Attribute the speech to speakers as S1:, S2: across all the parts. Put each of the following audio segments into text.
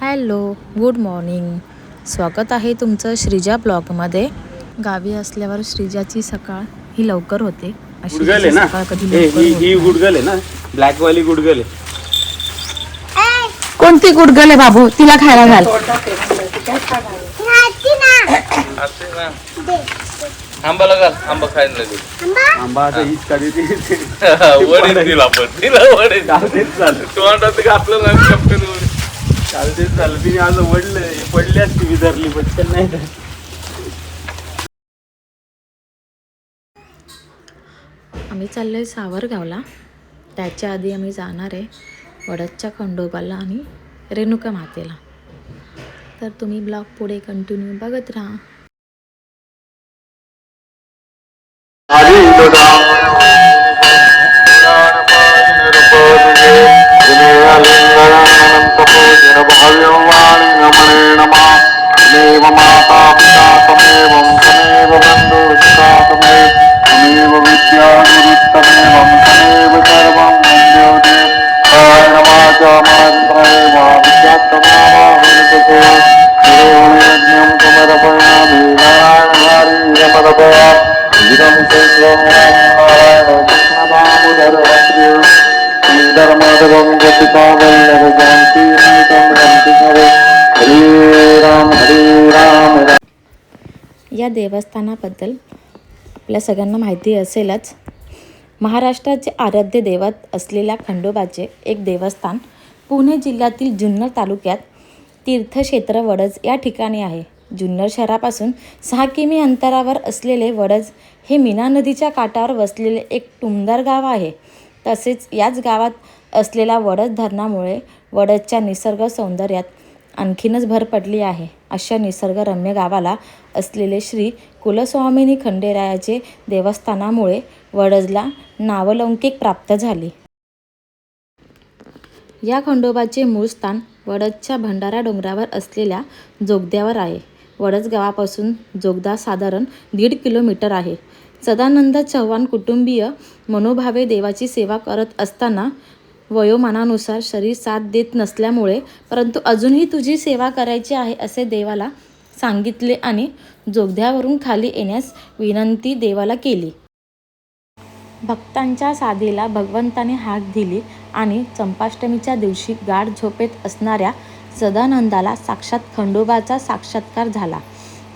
S1: Hello good morning. स्वागत आहे तुमचं श्रीजा ब्लॉगमध्ये. गावी असल्यावर श्रीजाची सकाळ ही लवकर होते. अशी
S2: गुडगल आहे ना?
S1: सकाळ कधी
S2: हे,
S1: लवकर
S2: ही
S1: होत.
S2: ही
S1: नाही.
S2: गुडगल आहे ना? ब्लॅक वाली गुडगल आहे
S1: कोणती गुडगल आहे बाबू? तिला खायला घाल.
S3: आंबा लगा आंबा खायला लागेल
S2: आंबा? आता हीच कधी ती
S3: वडील दिला पण. तिला वडील.
S2: चालतेच झालं
S3: तोंडात घातलं नाही कप्टन काल
S2: चालतेच झालं आज वडलं पडली असती विदरली पटकन नाही तर.
S1: आम्ही चाललोय सावरगावला. त्याच्या आधी आम्ही जाणार आहे वडदच्या खंडोबाला आणि रेणुका मातेला. तर तुम्ही ब्लॉग पुढे कंटिन्यू बघत राहा.
S4: माता पिता तमेव तमेव बन्धु सखा तमेव तमेव विद्या गुरुत्तमेव सर्वं वन्द्यो देव हाय नमः च मन्त्रमेव विद्यात्तमावाहनतको गुरुर्यज्ञं समर्पयामि नारायणहारीरमरपया नारायण कृष्णदामोदरहस्त्रे श्रीधर्माधवं गतिपावल्लभजयन्ती राम हरे राम
S1: या देवस्थानाबद्दल आपल्या सगळ्यांना माहिती असेलच. महाराष्ट्राचे आराध्य देवत असलेल्या खंडोबाचे एक देवस्थान पुणे जिल्ह्यातील जुन्नर तालुक्यात तीर्थक्षेत्र वडज या ठिकाणी आहे. जुन्नर शहरापासून सहा किमी अंतरावर असलेले वडज हे मीना नदीच्या काठावर वसलेले एक टुमदार गाव आहे. तसेच याच गावात असलेल्या वडज धरणामुळे वडजच्या निसर्ग सौंदर्यात आणखीनच भर पडली आहे. अशा निसर्गरम्य गावाला असलेले श्री कुलस्वामिनी खंडेरायाचे देवस्थानामुळे वडजला नावलौकिक प्राप्त झाले. या खंडोबाचे मूळ स्थान वडदच्या भंडारा डोंगरावर असलेल्या जोगद्यावर आहे. वडज गावापासून जोगदा साधारण दीड किलोमीटर आहे. सदानंद चव्हाण कुटुंबीय मनोभावे देवाची सेवा करत असताना वयोमानानुसार शरीर साथ देत नसल्यामुळे परंतु अजूनही तुझी सेवा करायची आहे असे देवाला सांगितले आणि जोगध्यावरून खाली येण्यास विनंती देवाला केली. भक्तांच्या साधीला भगवंताने हाक दिली आणि चंपाष्टमीच्या दिवशी गाढ झोपेत असणाऱ्या सदानंदाला साक्षात खंडोबाचा साक्षात्कार झाला.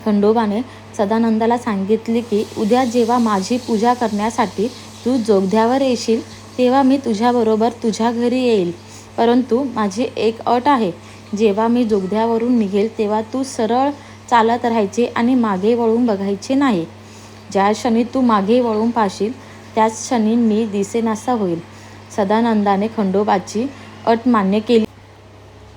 S1: खंडोबाने सदानंदाला सांगितले की उद्या जेव्हा माझी पूजा करण्यासाठी तू जोगध्यावर येशील तेव्हा मी तुझ्याबरोबर तुझ्या घरी येईल. परंतु माझी एक अट आहे. जेव्हा मी जोगद्यावरून निघेल तेव्हा तू सरळ चालत राहायचे आणि मागे वळून बघायचे नाही. ज्या क्षणी तू मागे वळून पाहशील त्याच क्षणी मी दिसेनासा होईल. सदानंदाने खंडोबाची अट मान्य केली.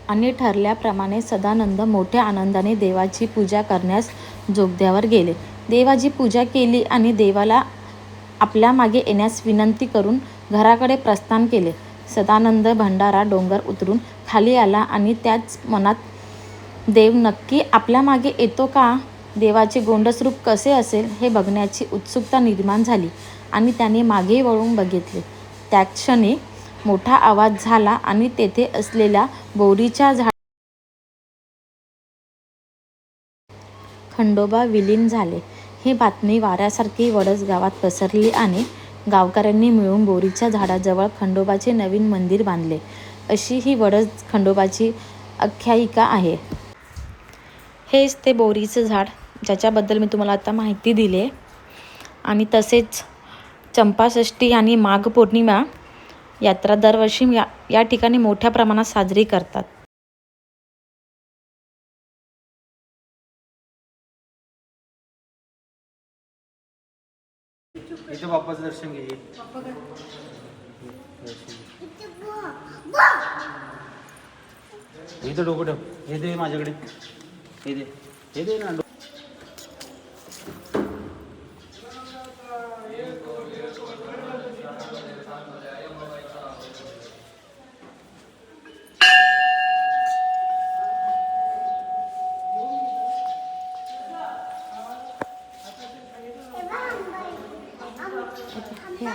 S1: आणि ठरल्याप्रमाणे सदानंद मोठ्या आनंदाने देवाची पूजा करण्यास जोगद्यावर गेले. देवाची पूजा केली आणि देवाला आपल्या मागे येण्यास विनंती करून घराकडे प्रस्थान केले. सदानंद भंडारा डोंगर उतरून खाली आला आणि त्याच मनात देव नक्की आपल्या मागे येतो का? देवाचे गोंडस रूप कसे असेल हे बघण्याची उत्सुकता निर्माण झाली आणि त्याने मागे वळून बघितले. त्या क्षणी मोठा आवाज झाला आणि तेथे असलेल्या बोरीच्या झाड खंडोबा विलीन झाले. ही बातमी वाऱ्यासारखी वडस गावात पसरली आणि गावकऱ्यांनी मिळून बोरीच्या झाडाजवळ खंडोबाचे नवीन मंदिर बांधले. अशी ही वडज खंडोबाची आख्यायिका आहे. हेच ते बोरीचं झाड ज्याच्याबद्दल मी तुम्हाला आता माहिती दिली आहे. आणि तसेच चंपाषष्ठी आणि माघ पौर्णिमा यात्रा दरवर्षी या या ठिकाणी मोठ्या प्रमाणात साजरी करतात.
S2: इथे बाप्पाचं दर्शन घे. इथं डोकं ठेव. हे दे माझ्याकडे. हे दे. हे दे ना.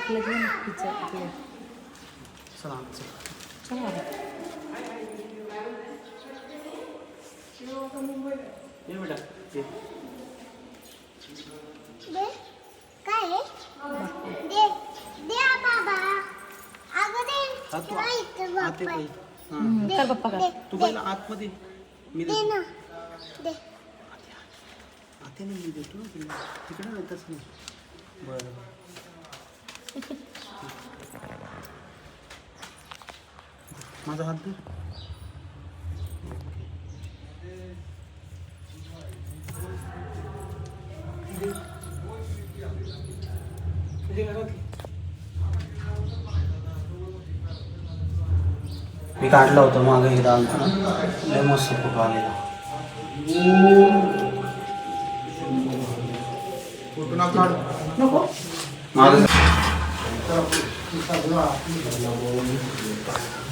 S1: आपलं जे नक्कीचं आपलं
S2: चला चला
S1: चला.
S2: ये बेटा ये.
S5: दे. काय आहे? दे. दे आ बाबा. अगं दे.
S2: हा, आते बाई. हा.
S1: कर पप्पा कर.
S5: दे,
S2: तू पहिला आतमध्ये मी
S5: दे ना. दे.
S2: आते नाही मी देतो ना तिकडे नाही तसं नाही. बरं. माझा हात धर. घरातली मी काढला होता मागे एकदा आलता लय मस्त फोटो आलेला. नको. माझं 그렇게비싸지 마. 이거뭐냐 고.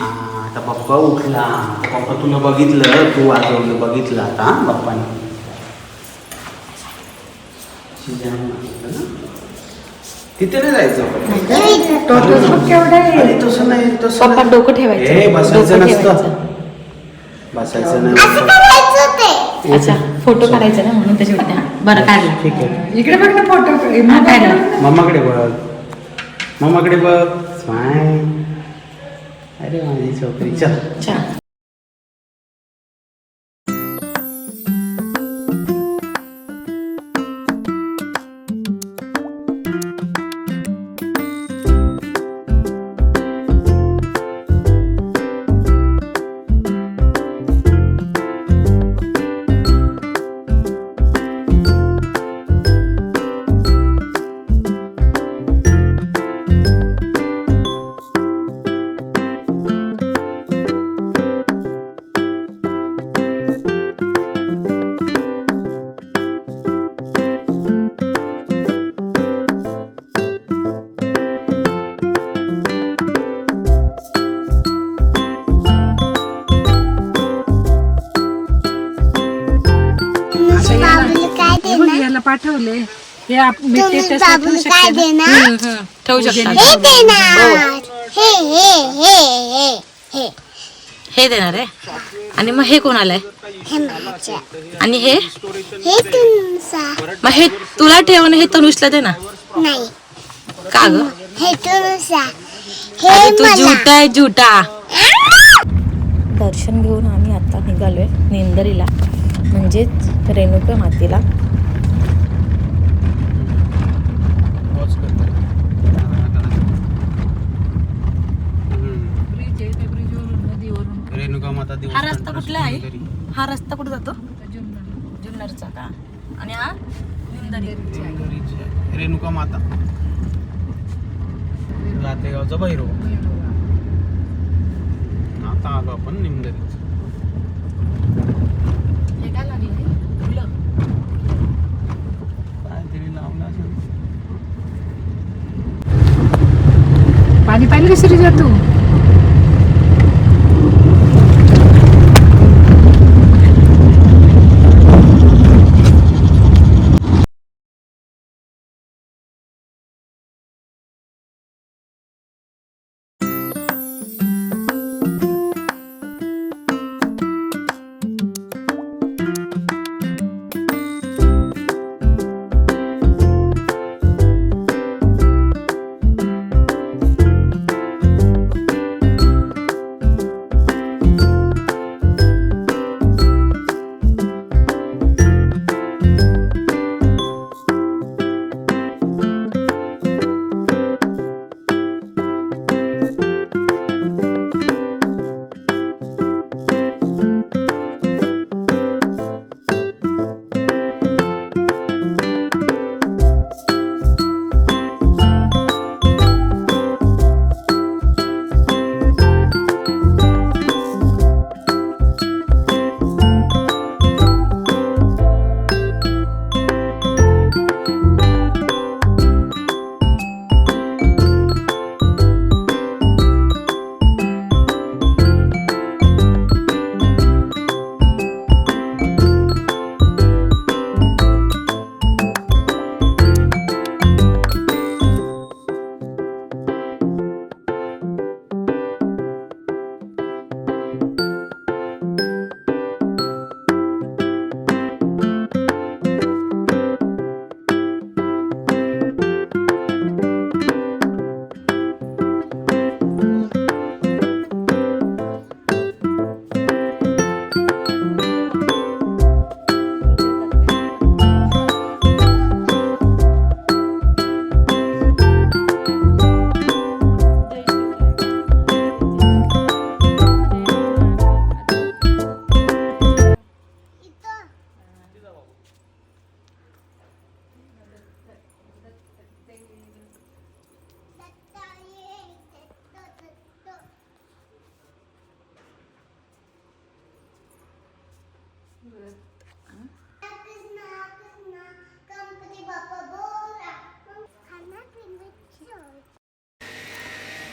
S2: आता पप्पा उठला. पप्पा तुला बघितलं तू वाजवलं बघितलं आता हा, पप्पाने शिजान मागितलं ना? तिथे नाही जायचं तसं नाही.
S1: डोकं ठेवायचं.
S2: बसायचं नसतं. बसायचं
S5: असं
S2: नाही
S5: करायचं ते.
S1: अच्छा फोटो काढायचा ना म्हणून त्याच्या त्या बरं काढला.
S2: ठीक आहे.
S6: इकडे बघ ना फोटो.
S1: काढला.
S2: मम्माकडे बघ. मम्माकडे बघ. स्माईल अरे माझी छोकरी
S6: पाठवले हे आप- मी
S5: तुम्ही
S6: status ला ठेवू
S5: बाबूला
S6: शकते ना.
S5: देणार?
S1: ठेवू शकता.
S5: हे देणार. हे. हे हे हे हे
S1: हे. देणार आहे. आणि मग हे कोणाला आहे
S5: हे माझ्या
S1: आणि हे?
S5: हे तुमचा.
S1: मग हे तुला ठेव आणि हे तनुषला दे ना.
S5: नाही.
S1: का ग?
S5: हे तुमचा. हे
S1: अरे तू
S5: मला.
S1: झुटा आहे झुटा. दर्शन घेऊन आम्ही आता निघालोय नेंदरीला म्हणजेच रेणुका मातेला
S6: ब्रिज आहे, त्या ब्रिजवरून नदीवरून
S2: माता
S1: हा रस्ता कुठला आहे. हा रस्ता कुठे जातो?
S6: जुन्नर.
S1: जुन्नरचा का? आणि हा.
S2: रेणुका माता. लातेगावचा भैरव. आता आलो आपण निमदरीत.
S1: हे काय लागलं फुलं
S2: काय तरी लावलं असेल.
S6: पाणी पाहिलं का श्रीजा तू?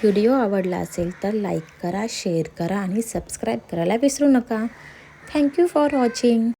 S1: व्हिडिओ आवडला असेल तर लाईक करा शेअर करा आणि सबस्क्राईब करायला विसरू नका. Thank you for watching